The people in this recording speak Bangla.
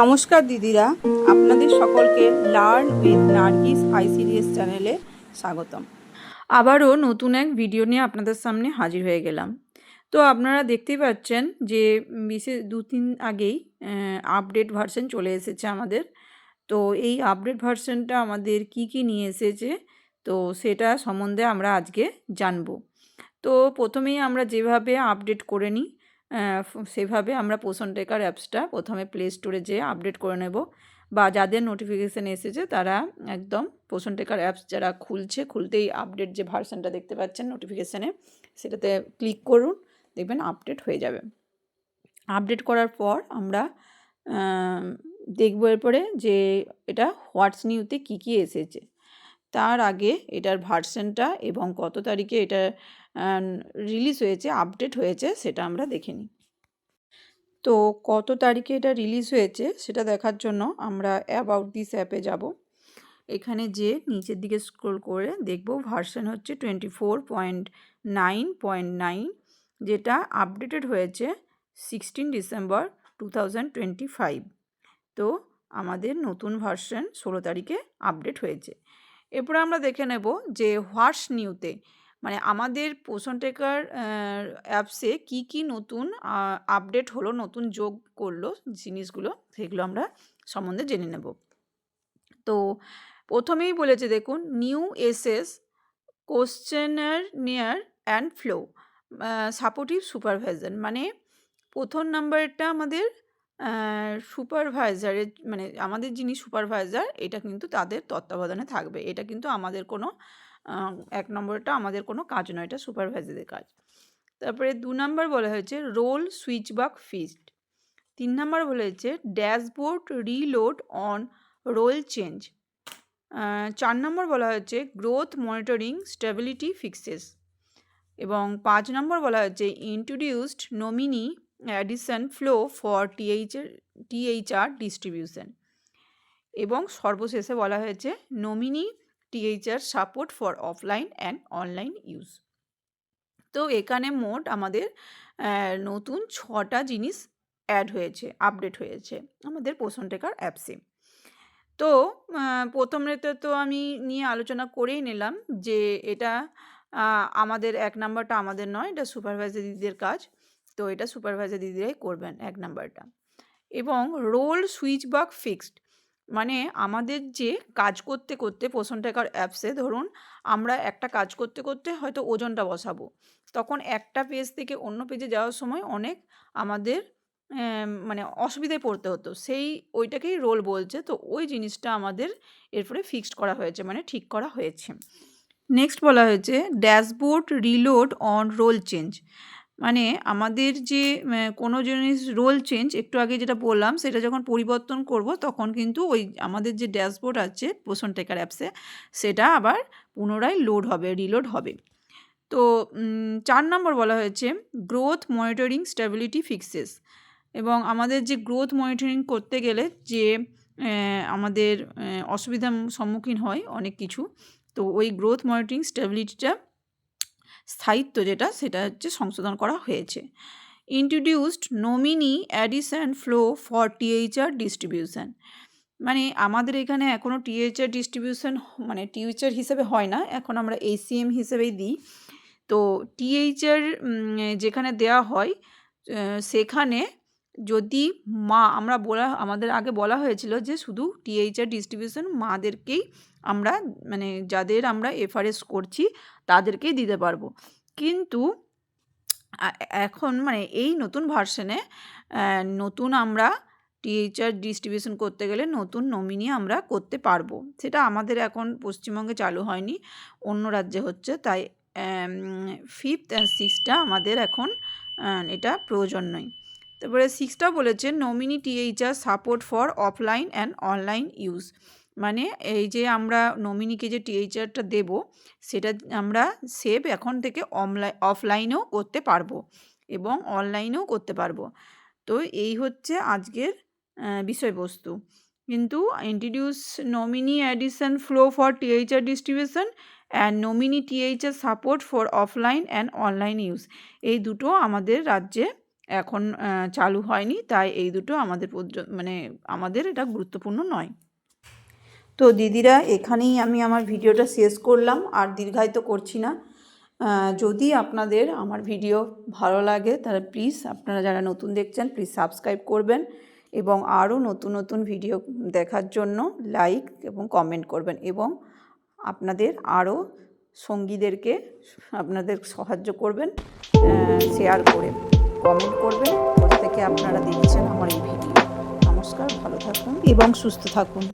নমস্কার দিদিরা, আপনাদের সকলকে লার্ন উইথ নার্গিস আইসিডিএস চ্যানেলে স্বাগতম। আবারও নতুন এক ভিডিও নিয়ে আপনাদের সামনে হাজির হয়ে গেলাম। তো আপনারা দেখতেই পাচ্ছেন যে বিশেষ দু তিন আগেই আপডেট ভার্সন চলে এসেছে আমাদের। তো এই আপডেট ভার্সনটা আমাদের কি কি নিয়ে এসেছে, তো সেটা সম্বন্ধে আমরা আজকে জানব। তো প্রথমেই আমরা যেভাবে আপডেট করে নিই সেভাবে আমরা পোষণ টেকার অ্যাপসটা প্রথমে প্লে স্টোরে যেয়ে আপডেট করে নেব। বা যাদের নোটিফিকেশান এসেছে তারা একদম পোষণ টেকার অ্যাপস যারা খুলছে খুলতেই আপডেট যে ভার্সনটা দেখতে পাচ্ছেন নোটিফিকেশানে সেটাতে ক্লিক করুন দেখবেন আপডেট হয়ে যাবে। আপডেট করার পর আমরা আম, দেখব এরপরে যে এটা হোয়াটস নিউতে কী কী এসেছে। তার আগে এটার ভার্সনটা এবং কত তারিখে এটা রিলিজ হয়েছে আপডেট হয়েছে, সেটা আমরা দেখে নিই। তো কত তারিখে এটা রিলিজ হয়েছে, সেটা দেখার জন্য আমরা অ্যাবাউট দিস অ্যাপে যাব। এখানে যে নিচের দিকে স্ক্রোল করে দেখব ভার্সন হচ্ছে twenty four point nine point nine যেটা আপডেটেড হয়েছে sixteen December two thousand twenty five তো আমাদের নতুন ভার্সন ষোলো তারিখে আপডেট হয়েছে। এরপরে আমরা দেখে নেব যে হোয়াটস নিউতে মানে আমাদের পোষণ টেকার অ্যাপসে কি কি নতুন আপডেট হলো, নতুন যোগ করল জিনিসগুলো, সেগুলো আমরা সম্বন্ধে জেনে নেব। তো প্রথমেই বলেছে, দেখুন new SS questionnaire near and flow supportive supervisor মানে প্রথম নাম্বারটা আমাদের সুপারভাইজারের মানে আমাদের যিনি সুপারভাইজার এটা কিন্তু তাদের তত্ত্বাবধানে থাকবে। এটা কিন্তু আমাদের কোনো এক নম্বরটা আমাদের কোনো কাজ নয়, এটা সুপারভাইজারের কাজ। তারপরে দু নম্বর বলা হয়েছে রোল সুইচ বাক ফিস্ট তিন নম্বর বলা হয়েছে dashboard reload on role change চার নম্বর বলা হয়েছে গ্রোথ মনিটরিং স্টেবিলিটি ফিক্সেস এবং পাঁচ নম্বর বলা হয়েছে introduced nominee addition flow for টিএইচের THR distribution. এবং সর্বশেষে বলা হয়েছে nominee THR support for offline and online use. তো এখানে মোট আমাদের নতুন ছটা জিনিস অ্যাড হয়েছে আপডেট হয়েছে আমাদের পোষণ টেকার অ্যাপসে। তো আহ, প্রথমেতে তো আমি নিয়ে আলোচনা করেই নিলাম যে এটা আমাদের এক নাম্বারটা আমাদের নয় এটা সুপারভাইজার দিদিদের কাজ। তো এটা সুপারভাইজার দিদিরাই করবেন এক নাম্বারটা এবং রোল সুইচ বাক ফিক্সড মানে আমাদের যে কাজ করতে করতে পোষণ টেকার অ্যাপসে ধরুন আমরা একটা কাজ করতে করতে হয়তো ওজনটা বসাবো। তখন একটা পেজ থেকে অন্য পেজে যাওয়ার সময় অনেক আমাদের মানে অসুবিধায় পড়তে হতো। সেই ওইটাকেই রোল বলছে। তো ওই জিনিসটা আমাদের এরপরে ফিক্সড করা হয়েছে মানে ঠিক করা হয়েছে। নেক্সট বলা হয়েছে dashboard reload on role change মানে আমাদের যে কোনো জিনিস রোল চেঞ্জ একটু আগে যেটা বললাম, সেটা যখন পরিবর্তন করব, তখন কিন্তু ওই আমাদের যে ড্যাশবোর্ড আছে পোষণ টেকার অ্যাপসে সেটা আবার পুনরায় লোড হবে রিলোড হবে। তো চার নম্বর বলা হয়েছে গ্রোথ মনিটরিং স্টেবিলিটি ফিক্সেস এবং আমাদের যে গ্রোথ মনিটরিং করতে গেলে যে আমাদের অসুবিধার সম্মুখীন হয় অনেক কিছু, তো ওই গ্রোথ মনিটরিং স্টেবিলিটিটা স্থায়িত্ব যেটা, সেটা হচ্ছে সংশোধন করা হয়েছে। Introduced nominee addition flow for THR distribution মানে আমাদের এখানে এখনও টিএইচআর ডিস্ট্রিবিউশন মানে টিউচার হিসেবে হয় না, এখন আমরা এসিএম হিসেবেই দিই। তো টিএইচআর যেখানে দেয়া হয় সেখানে যদি মা, আমরা বলা, আমাদের আগে বলা হয়েছিল যে শুধু টিএইচআর ডিস্ট্রিবিউশন মাদেরকেই আমরা মানে যাদের আমরা এফআরএস করছি, তাদেরকেই দিতে পারব। কিন্তু এখন মানে এই নতুন ভার্সনে নতুন আমরা টিএইচআর ডিস্ট্রিবিউশন করতে গেলে নতুন নমিনি আমরা করতে পারব। সেটা আমাদের এখন পশ্চিমবঙ্গে চালু হয়নি, অন্য রাজ্যে হচ্ছে। তাই ফিফথ অ্যান্ড সিক্সটা আমাদের এখন এটা প্রয়োজন নয়। তারপরে সিক্সটা বলেছে nominee THR support for offline and online use মানে এই যে আমরা নমিনিকে যে টিএইচআরটা দেব, সেটা আমরা সেভ এখন থেকে অনলাইন অফলাইনেও করতে পারব এবং অনলাইনেও করতে পারব। তো এই হচ্ছে আজকের বিষয়বস্তু। কিন্তু introduce nominee addition flow for THR distribution and nominee THR support for offline and online use এই দুটো আমাদের রাজ্যে এখন চালু হয়নি। তাই এই দুটো আমাদের মানে আমাদের এটা গুরুত্বপূর্ণ নয়। তো দিদিরা, এখানেই আমি আমার ভিডিওটা শেষ করলাম। আর দীর্ঘায়িত করছি না। যদি আপনাদের আমার ভিডিও ভালো লাগে, তাহলে প্লিজ আপনারা যারা নতুন দেখছেন, প্লিজ সাবস্ক্রাইব করবেন। এবং আরও নতুন নতুন ভিডিও দেখার জন্য লাইক এবং কমেন্ট করবেন। এবং আপনাদের আরও সঙ্গীদেরকে আপনাদের সাহায্য করবেন শেয়ার করে। কমেন্ট করবেন। কোথা থেকে আপনারা দেখছেন আমার এই ভিডিও। নমস্কার, ভালো থাকুন এবং সুস্থ থাকুন।